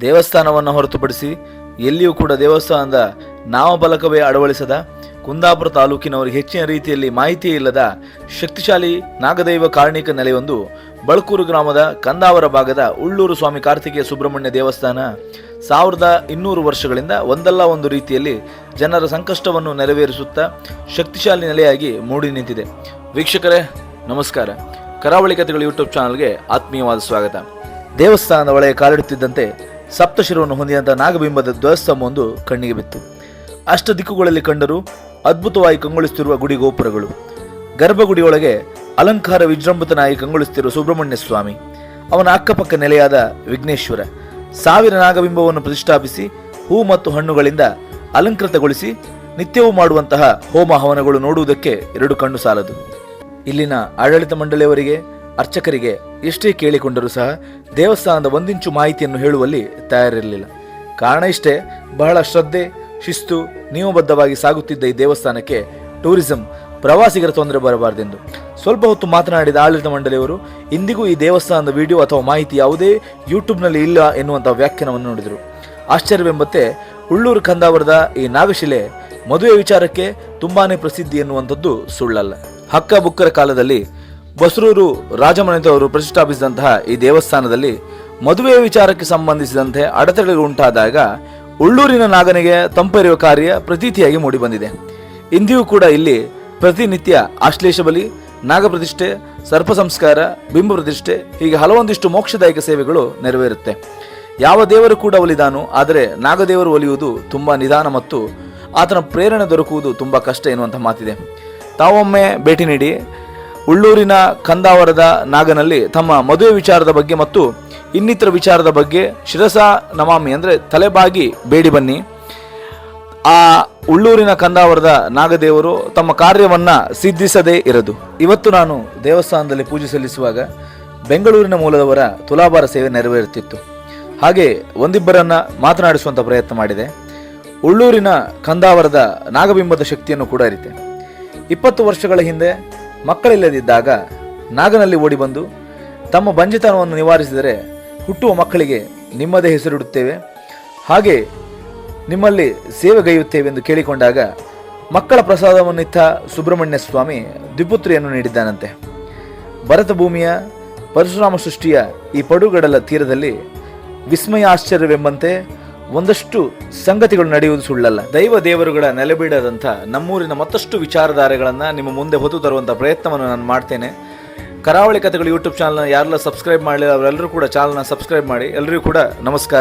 ದೇವಸ್ಥಾನವನ್ನು ಹೊರತುಪಡಿಸಿ ಎಲ್ಲಿಯೂ ಕೂಡ ದೇವಸ್ಥಾನದ ನಾಮಫಲಕವೇ ಅಳವಡಿಸದ ಕುಂದಾಪುರ ತಾಲೂಕಿನವರಿಗೆ ಹೆಚ್ಚಿನ ರೀತಿಯಲ್ಲಿ ಮಾಹಿತಿ ಇಲ್ಲದ ಶಕ್ತಿಶಾಲಿ ನಾಗದೈವ ಕಾರ್ಣಿಕ ನೆಲೆಯೊಂದು ಬಳಕೂರು ಗ್ರಾಮದ ಕಂದಾವರ ಭಾಗದ ಉಳ್ಳೂರು ಸ್ವಾಮಿ ಕಾರ್ತಿಕೇಯ ಸುಬ್ರಹ್ಮಣ್ಯ ದೇವಸ್ಥಾನ. ಸಾವಿರದ ಇನ್ನೂರು ವರ್ಷಗಳಿಂದ ಒಂದಲ್ಲ ಒಂದು ರೀತಿಯಲ್ಲಿ ಜನರ ಸಂಕಷ್ಟವನ್ನು ನೆರವೇರಿಸುತ್ತಾ ಶಕ್ತಿಶಾಲಿ ನೆಲೆಯಾಗಿ ಮೂಡಿ ನಿಂತಿದೆ. ವೀಕ್ಷಕರೇ, ನಮಸ್ಕಾರ. ಕರಾವಳಿ ಕಥೆಗಳು ಯೂಟ್ಯೂಬ್ ಚಾನಲ್ಗೆ ಆತ್ಮೀಯವಾದ ಸ್ವಾಗತ. ದೇವಸ್ಥಾನದ ಒಳಗೆ ಕಾಲಿಡುತ್ತಿದ್ದಂತೆ ಸಪ್ತಶಿರವನ್ನು ಹೊಂದಿದಂಥ ನಾಗಬಿಂಬದ ಧ್ವಜಸ್ತಂಭವೊಂದು ಕಣ್ಣಿಗೆ ಬಿತ್ತು. ಅಷ್ಟ ದಿಕ್ಕುಗಳಲ್ಲಿ ಕಂಡರೂ ಅದ್ಭುತವಾಗಿ ಕಂಗೊಳಿಸುತ್ತಿರುವ ಗುಡಿ ಗೋಪುರಗಳು ಗರ್ಭಗುಡಿಯೊಳಗೆ ಅಲಂಕಾರ ವಿಜೃಂಭಿತನಾಗಿ ಕಂಗೊಳಿಸುತ್ತಿರುವ ಸುಬ್ರಹ್ಮಣ್ಯ ಸ್ವಾಮಿ, ಅವನ ಅಕ್ಕಪಕ್ಕ ನೆಲೆಯಾದ ವಿಘ್ನೇಶ್ವರ, ಸಾವಿರ ನಾಗಬಿಂಬವನ್ನು ಪ್ರತಿಷ್ಠಾಪಿಸಿ ಹೂ ಮತ್ತು ಹಣ್ಣುಗಳಿಂದ ಅಲಂಕೃತಗೊಳಿಸಿ ನಿತ್ಯವೂ ಮಾಡುವಂತಹ ಹೋಮ ಹವನಗಳು ನೋಡುವುದಕ್ಕೆ ಎರಡು ಕಣ್ಣು ಸಾಲದು. ಇಲ್ಲಿನ ಆಡಳಿತ ಮಂಡಳಿಯವರಿಗೆ ಅರ್ಚಕರಿಗೆ ಎಷ್ಟೇ ಕೇಳಿಕೊಂಡರೂ ಸಹ ದೇವಸ್ಥಾನದ ಒಂದಿಂಚು ಮಾಹಿತಿಯನ್ನು ಹೇಳುವಲ್ಲಿ ತಯಾರಿರಲಿಲ್ಲ. ಕಾರಣ ಇಷ್ಟೇ, ಬಹಳ ಶ್ರದ್ಧೆ, ಶಿಸ್ತು, ನಿಯಮಬದ್ಧವಾಗಿ ಸಾಗುತ್ತಿದ್ದ ಈ ದೇವಸ್ಥಾನಕ್ಕೆ ಟೂರಿಸಂ ಪ್ರವಾಸಿಗರ ತೊಂದರೆ ಬರಬಾರದೆಂದು. ಸ್ವಲ್ಪ ಹೊತ್ತು ಮಾತನಾಡಿದ ಆಡಳಿತ ಮಂಡಳಿಯವರು, ಇಂದಿಗೂ ಈ ದೇವಸ್ಥಾನದ ವಿಡಿಯೋ ಅಥವಾ ಮಾಹಿತಿ ಯಾವುದೇ ಯೂಟ್ಯೂಬ್ನಲ್ಲಿ ಇಲ್ಲ ಎನ್ನುವಂಥ ವ್ಯಾಖ್ಯಾನವನ್ನು ನೋಡಿದರು. ಆಶ್ಚರ್ಯವೆಂಬಂತೆ ಉಳ್ಳೂರು ಕಂದಾವರದ ಈ ನಾಗಶಿಲೆ ಮದುವೆ ವಿಚಾರಕ್ಕೆ ತುಂಬಾನೇ ಪ್ರಸಿದ್ಧಿ ಎನ್ನುವಂಥದ್ದು ಸುಳ್ಳಲ್ಲ. ಹಕ್ಕ ಬುಕ್ಕರ ಕಾಲದಲ್ಲಿ ಬಸರೂರು ರಾಜಮನೆತವರು ಪ್ರತಿಷ್ಠಾಪಿಸಿದಂತಹ ಈ ದೇವಸ್ಥಾನದಲ್ಲಿ ಮದುವೆಯ ವಿಚಾರಕ್ಕೆ ಸಂಬಂಧಿಸಿದಂತೆ ಅಡೆತಡೆಗಳು ಉಂಟಾದಾಗ ಉಳ್ಳೂರಿನ ನಾಗನಿಗೆ ತಂಪೆರೆಯುವ ಕಾರ್ಯ ಪ್ರತೀತಿಯಾಗಿ ಮೂಡಿಬಂದಿದೆ. ಇಂದಿಯೂ ಕೂಡ ಇಲ್ಲಿ ಪ್ರತಿನಿತ್ಯ ಆಶ್ಲೇಷ ಬಲಿ, ನಾಗಪ್ರತಿಷ್ಠೆ, ಸರ್ಪ ಸಂಸ್ಕಾರ, ಬಿಂಬ ಪ್ರತಿಷ್ಠೆ, ಹೀಗೆ ಹಲವೊಂದಿಷ್ಟು ಮೋಕ್ಷದಾಯಕ ಸೇವೆಗಳು ನೆರವೇರುತ್ತೆ. ಯಾವ ದೇವರು ಕೂಡ ಒಲಿದಾನು, ಆದರೆ ನಾಗದೇವರು ಒಲಿಯುವುದು ತುಂಬ ನಿಧಾನ ಮತ್ತು ಆತನ ಪ್ರೇರಣೆ ದೊರಕುವುದು ತುಂಬ ಕಷ್ಟ ಎನ್ನುವಂಥ ಮಾತಿದೆ. ತಾವೊಮ್ಮೆ ಭೇಟಿ ನೀಡಿ ಉಳ್ಳೂರಿನ ಕಂದಾವರದ ನಾಗನಲ್ಲಿ ತಮ್ಮ ಮದುವೆ ವಿಚಾರದ ಬಗ್ಗೆ ಮತ್ತು ಇನ್ನಿತರ ವಿಚಾರದ ಬಗ್ಗೆ ಶಿರಸ ನಮಾಮಿ ಅಂದರೆ ತಲೆಬಾಗಿ ಬೇಡಿ ಬನ್ನಿ. ಆ ಉಳ್ಳೂರಿನ ಕಂದಾವರದ ನಾಗದೇವರು ತಮ್ಮ ಕಾರ್ಯವನ್ನು ಸಿದ್ಧಿಸದೇ ಇರದು. ಇವತ್ತು ನಾನು ದೇವಸ್ಥಾನದಲ್ಲಿ ಪೂಜೆ ಸಲ್ಲಿಸುವಾಗ ಬೆಂಗಳೂರಿನ ಮೂಲದವರ ತುಲಾಭಾರ ಸೇವೆ ನೆರವೇರುತ್ತಿತ್ತು. ಹಾಗೆ ಒಂದಿಬ್ಬರನ್ನ ಮಾತನಾಡಿಸುವಂಥ ಪ್ರಯತ್ನ ಮಾಡಿದೆ. ಉಳ್ಳೂರಿನ ಕಂದಾವರದ ನಾಗಬಿಂಬದ ಶಕ್ತಿಯನ್ನು ಕೂಡ ಇರಿತೆ ಇಪ್ಪತ್ತು ವರ್ಷಗಳ ಹಿಂದೆ ಮಕ್ಕಳಿಲ್ಲದಿದ್ದಾಗ ನಾಗನಲ್ಲಿ ಓಡಿಬಂದು ತಮ್ಮ ಬಂಜಿತನವನ್ನು ನಿವಾರಿಸಿದರೆ ಹುಟ್ಟುವ ಮಕ್ಕಳಿಗೆ ನಿಮ್ಮದೇ ಹೆಸರಿಡುತ್ತೇವೆ. ಹಾಗೆ ನಿಮ್ಮಲ್ಲಿ ಸೇವೆಗೈಯುತ್ತೇವೆ ಎಂದು ಕೇಳಿಕೊಂಡಾಗ ಮಕ್ಕಳ ಪ್ರಸಾದವನ್ನಿತ್ತ ಸುಬ್ರಹ್ಮಣ್ಯ ಸ್ವಾಮಿ ದ್ವಿಪುತ್ರಿಯನ್ನು ನೀಡಿದ್ದಾನಂತೆ. ಭರತ ಭೂಮಿಯ ಪರಶುರಾಮ ಸೃಷ್ಟಿಯ ಈ ಪಡುಗಡಲ ತೀರದಲ್ಲಿ ವಿಸ್ಮಯ ಆಶ್ಚರ್ಯವೆಂಬಂತೆ ಒಂದಷ್ಟು ಸಂಗತಿಗಳು ನಡೆಯುವುದು ಸುಳ್ಳಲ್ಲ. ದೈವ ದೇವರುಗಳ ನೆಲೆಬೀಡದಂಥ ನಮ್ಮೂರಿನ ಮತ್ತಷ್ಟು ವಿಚಾರಧಾರೆಗಳನ್ನು ನಿಮ್ಮ ಮುಂದೆ ಹೊತ್ತು ತರುವಂಥ ಪ್ರಯತ್ನವನ್ನು ನಾನು ಮಾಡ್ತೇನೆ. ಕರಾವಳಿ ಕಥೆಗಳು ಯೂಟ್ಯೂಬ್ ಚಾನಲ್ನ ಯಾರೆಲ್ಲ ಸಬ್ಸ್ಕ್ರೈಬ್ ಮಾಡಲಿಲ್ಲ ಅವರೆಲ್ಲರೂ ಕೂಡ ಚಾನಲ್ನ ಸಬ್ಸ್ಕ್ರೈಬ್ ಮಾಡಿ. ಎಲ್ಲರಿಗೂ ಕೂಡ ನಮಸ್ಕಾರ.